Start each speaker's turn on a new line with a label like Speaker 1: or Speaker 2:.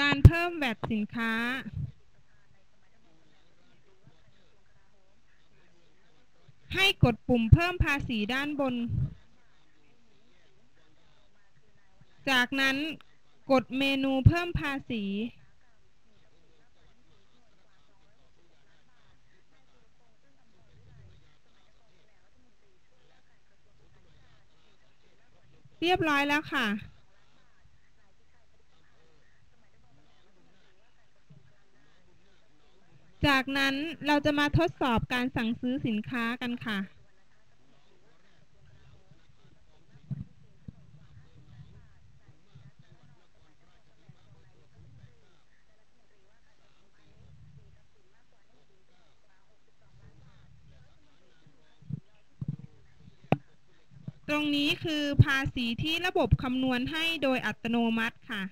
Speaker 1: การเพิ่มแวดสินค้า ให้กดปุ่มเพิ่มภาษีด้านบน จากนั้นกดเมนูเพิ่มภาษี เรียบร้อยแล้วค่ะ จากนั้นเราจะมาทดสอบการสั่งซื้อสินค้ากันค่ะ ตรงนี้คือภาษีที่ระบบคำนวณให้โดยอัตโนมัติค่ะ